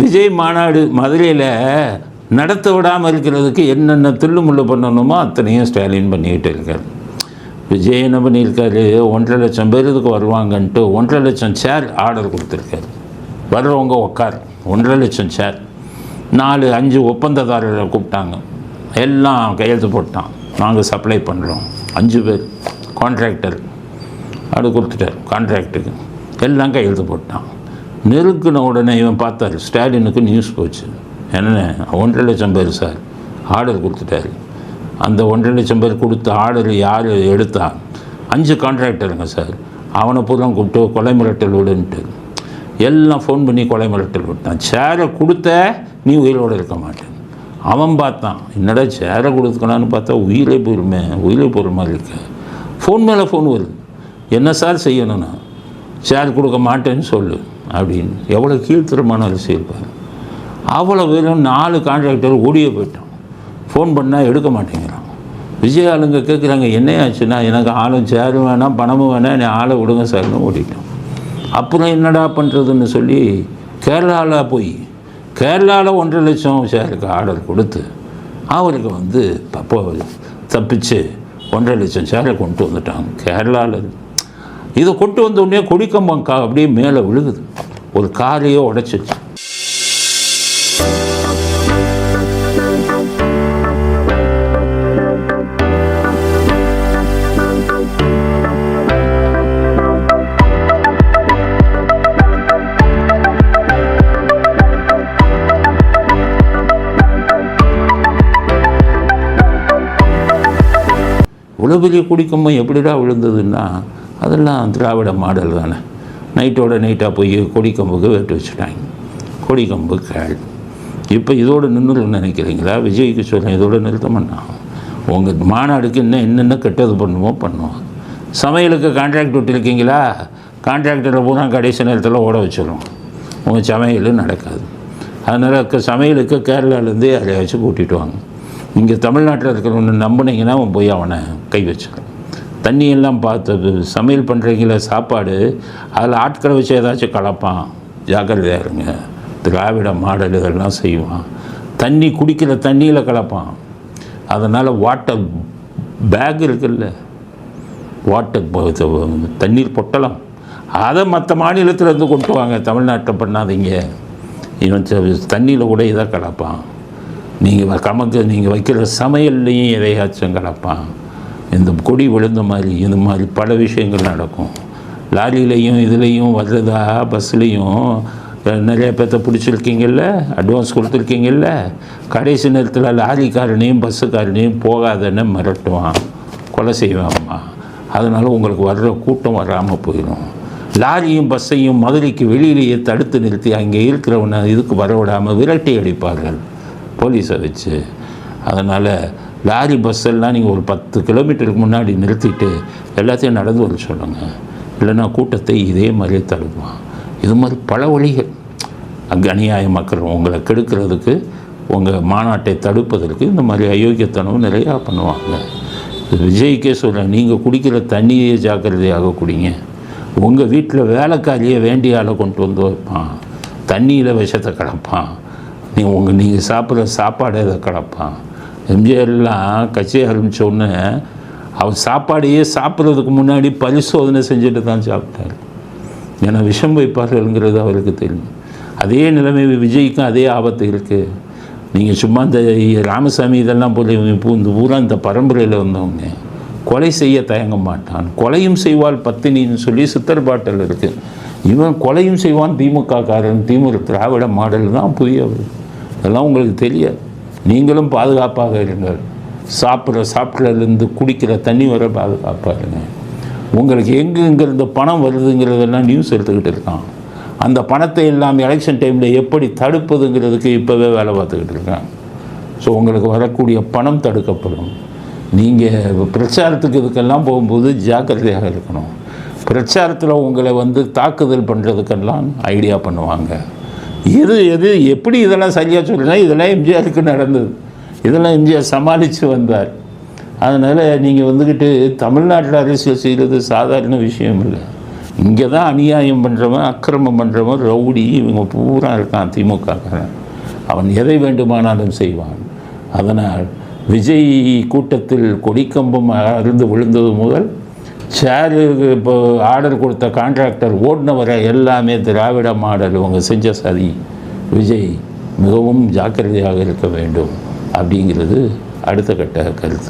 விஜய் மாநாடு மதுரையில் நடத்த விடாமல் இருக்கிறதுக்கு என்னென்ன தில்லுமுள்ளு பண்ணணுமோ அத்தனையும் ஸ்டாலின் பண்ணிக்கிட்டு இருக்கார். விஜய் என்ன பண்ணியிருக்காரு? ஒன்றரை லட்சம் பேர் இதுக்கு வருவாங்கன்ட்டு ஒன்றரை லட்சம் சேர் ஆர்டர் கொடுத்துருக்காரு. வர்றவங்க உட்கார் ஒன்றரை லட்சம் சேர் நாலு அஞ்சு ஒப்பந்ததாரரை கூப்பிட்டாங்க. எல்லாம் கையெழுத்து போட்டான். நாங்கள் சப்ளை பண்ணுறோம் அஞ்சு பேர். கான்ட்ராக்டர் அது கொடுத்துட்டார். கான்ட்ராக்டுக்கு எல்லாம் கையெழுத்து போட்டான். நெருக்கின உடனே இவன் பார்த்தாரு ஸ்டாலினுக்கு நியூஸ் போச்சு. என்ன ஒன்றரை லட்சம் பேர் சார். ஆர்டர் கொடுத்துட்டாரு. அந்த ஒன்றரை லட்சம் பேர் கொடுத்த ஆர்டர் யார் எடுத்தான் அஞ்சு கான்ட்ராக்டருங்க சார். அவனை பூரா கூப்பிட்டு கொலை மிரட்டல் விடுன்ட்டு. எல்லாம் ஃபோன் பண்ணி கொலை மிரட்டல் விட்டான். சேரை கொடுத்த நீ உயிரோடு இருக்க மாட்டேன். அவன் பார்த்தான். என்னடா சேரை கொடுத்துக்கலான்னு பார்த்தா உயிரே போயிருமே உயிரே போகிற மாதிரி இருக்க. ஃபோன் மேலே ஃபோன் வருது. என்ன சார் செய்யணும்னா சேர் கொடுக்க மாட்டேன்னு சொல்லு அப்படின்னு. எவ்வளோ கீழ்த்தரமான அரசியல் பாரு அவ்வளோ வெறும் நாலு கான்ட்ராக்டர் ஓடியே போயிட்டோம் ஃபோன் பண்ணால் எடுக்க மாட்டேங்கிறான். விஜய் ஆளுங்க கேட்குறாங்க என்ன ஆச்சுன்னா எனக்கு ஆளும் சேரும் வேணாம் பணமும் வேணாம் நீ ஆளை விடுங்க சார்னு ஓடிட்டோம் அப்புறம் என்னடா பண்ணுறதுன்னு சொல்லி கேரளாவில் போய் கேரளாவில் ஒன்றரை லட்சம் சேருக்கு ஆர்டர் கொடுத்து அவருக்கு வந்து அப்போ தப்பிச்சு ஒன்றரை லட்சம் சேரை கொண்டு வந்துட்டாங்க கேரளாவில் இதை கொண்டு வந்த உடனே கொடிக்கம்பம் கா அப்படியே மேலே விழுகுது. ஒரு காரையே உடைச்சிச்சு இவ்வளோ பெரிய குடிக்கம்பம் எப்படிடா விழுந்ததுன்னா அதெல்லாம் திராவிட மாடல் தானே. நைட்டோட நைட்டாக போய் கொடிக்கம்புக்கு வெட்டு வச்சுட்டாங்க. கொடிக்கம்பு கேள் இப்போ இதோடு நின்றுடும் நினைக்கிறீங்களா? விஜய்க்கு சொல்கிறேன் இதோட நிறுத்தமண்ணா உங்கள் மாநாடுக்கு இன்னும் என்னென்ன கெட்டது பண்ணுவோம் பண்ணுவோம் சமையலுக்கு கான்ட்ராக்ட் விட்டுருக்கீங்களா? கான்ட்ராக்டரில் பூரா கடைசி நேரத்தில் ஓட வச்சிடும் உங்கள் சமையல் நடக்காது. அதனால் க- சமையலுக்கு கேரளாலேருந்து யாரையாச்சும் கூட்டிகிட்டு வாங்க. இங்கே தமிழ்நாட்டில் இருக்கிறவனை நம்பினீங்கன்னா அவன் போய் அவனை கை வச்சிடும் தண்ணியெல்லாம் பார்த்தது சமையல் பண்ணுறீங்கள சாப்பாடு அதில் ஆட்களை வச்சு ஏதாச்சும் கலப்பான். ஜாக்கிரதையாக இருங்க. திராவிட மாடல் இதெல்லாம் செய்வான். தண்ணி குடிக்கிற தண்ணியில் கலப்பான். அதனால் வாட்டர் பேக் இருக்குல்ல. வாட்டர் தண்ணீர் பொட்டலம். அதை மற்ற மாநிலத்திலேருந்து கொண்டு வாங்க. தமிழ்நாட்டில் பண்ணாதீங்க. இவன் தண்ணியில் கூட இதை கலப்பான். நீங்கள் கமக்கு நீங்கள் வைக்கிற சமையல்லையும் எதையாச்சும் கலப்பான். இந்த கொடி விழுந்த மாதிரி இந்த மாதிரி பல விஷயங்கள் நடக்கும். லாரியிலையும் இதுலேயும் வர்றதா பஸ்லேயும் நிறைய பேர்த்த பிடிச்சிருக்கீங்கல்ல? அட்வான்ஸ் கொடுத்துருக்கீங்கல்ல? கடைசி நேரத்தில் லாரிக்காரனையும் பஸ்ஸுக்காரனையும் போகாதன்னு மிரட்டுவான். கொலை செய்வாம்மா அதனால் உங்களுக்கு வர்ற கூட்டம் வராமல் போயிடும் லாரியும் பஸ்ஸையும் மதுரைக்கு வெளியிலேயே தடுத்து நிறுத்தி அங்கே இருக்கிறவனை இதுக்கு வரவிடாமல் விரட்டி அடிப்பார்கள். போலீஸை வச்சு. அதனால் லாரி பஸ்ஸெல்லாம் நீங்கள் ஒரு பத்து கிலோமீட்டருக்கு முன்னாடி நிறுத்திட்டு எல்லாத்தையும் நடந்து வர சொல்லுங்கள் இல்லைன்னா கூட்டத்தை இதே மாதிரியே தடுப்பான் இது மாதிரி பல வழிகள். அங்கே அநியாயமாக்குற உங்களை கெடுக்கிறதுக்கு உங்கள் மாநாட்டை தடுப்பதற்கு இந்த மாதிரி அயோக்கியத்தனம் நிறையா பண்ணுவாங்க. விஜய்க்கே சொல்கிறேன் நீங்கள் குடிக்கிற தண்ணியே ஜாக்கிரதையாக குடிங்க. உங்கள் வீட்டில் வேலைக்காரியை வேண்டிய ஆளை கொண்டு வந்து வைப்பான். தண்ணியில் விஷத்தை கிடப்பான் நீ உங்கள் நீங்கள் சாப்பிட்ற சாப்பாடு இதை கிடப்பான் எம்ஜிஆர்லாம் கட்சியை ஆரம்பித்த உடனே அவர் சாப்பாடையே சாப்பிட்றதுக்கு முன்னாடி பரிசோதனை செஞ்சுட்டு தான் சாப்பிட்டார். ஏன்னா விஷம் வைப்பார்கள்ங்கிறது அவருக்கு தெரியும். அதே நிலைமை விஜய்க்கும் அதே ஆபத்து இருக்குது நீங்கள் சும்மா இந்த ராமசாமி இதெல்லாம் போல பூ- இந்த பூரா இந்த பரம்பரையில் வந்தவங்க கொலை செய்ய தயங்க மாட்டான். கொலையும் செய்வாள் பத்தினின்னு சொல்லி சித்தர்பாட்டில் இருக்குது இவன் கொலையும் செய்வான் திமுக காரன் திமுக திராவிட மாடல் தான் புதியவர். இதெல்லாம் உங்களுக்கு தெரியாது. நீங்களும் பாதுகாப்பாக இருங்கள். சாப்பிட்ற சாப்பிட்றதுலேருந்து குடிக்கிற தண்ணி வர பாதுகாப்பாக இருங்க. உங்களுக்கு எங்கெங்கிருந்து பணம் வருதுங்கிறதெல்லாம் நியூஸ் எடுத்துக்கிட்டு இருக்கான். அந்த பணத்தை எல்லாம் எலெக்ஷன் டைமில் எப்படி தடுப்பதுங்கிறதுக்கு இப்போவே வேலை பார்த்துக்கிட்டு இருக்கான். ஸோ உங்களுக்கு வரக்கூடிய பணம் தடுக்கப்படும். நீங்கள் பிரச்சாரத்துக்கு இதுக்கெல்லாம் போகும்போது ஜாக்கிரதையாக இருக்கணும். பிரச்சாரத்தில் உங்களை வந்து தாக்குதல் பண்ணுறதுக்கெல்லாம் ஐடியா பண்ணுவாங்க. எது எது எப்படி இதெல்லாம் சரியாக சொல்லுன்னா இதெல்லாம் எம்ஜிஆருக்கு நடந்தது. இதெல்லாம் எம்ஜிஆர் சமாளித்து வந்தார். அதனால் நீங்கள் வந்துக்கிட்டு தமிழ்நாட்டில் அரசியல் செய்கிறது சாதாரண விஷயம் இல்லை. இங்கே தான் அநியாயம் பண்ணுறவன் அக்கிரமம் பண்ணுறவன் ரவுடி இவங்க பூரா இருக்கான் திமுகக்காரன். அவன் எதை வேண்டுமானாலும் செய்வான். அதனால் விஜய் கூட்டத்தில் கொடிக்கம்பம் அருந்து விழுந்தது முதல் சேரு இப்போ ஆர்டர் கொடுத்த கான்ட்ராக்டர் ஓடினவரை எல்லாமே திராவிட மாடல் இவங்க செஞ்ச சதி விஜய் மிகவும் ஜாக்கிரதையாக இருக்க வேண்டும் அப்படிங்கிறது அடுத்த கட்ட கருத்து.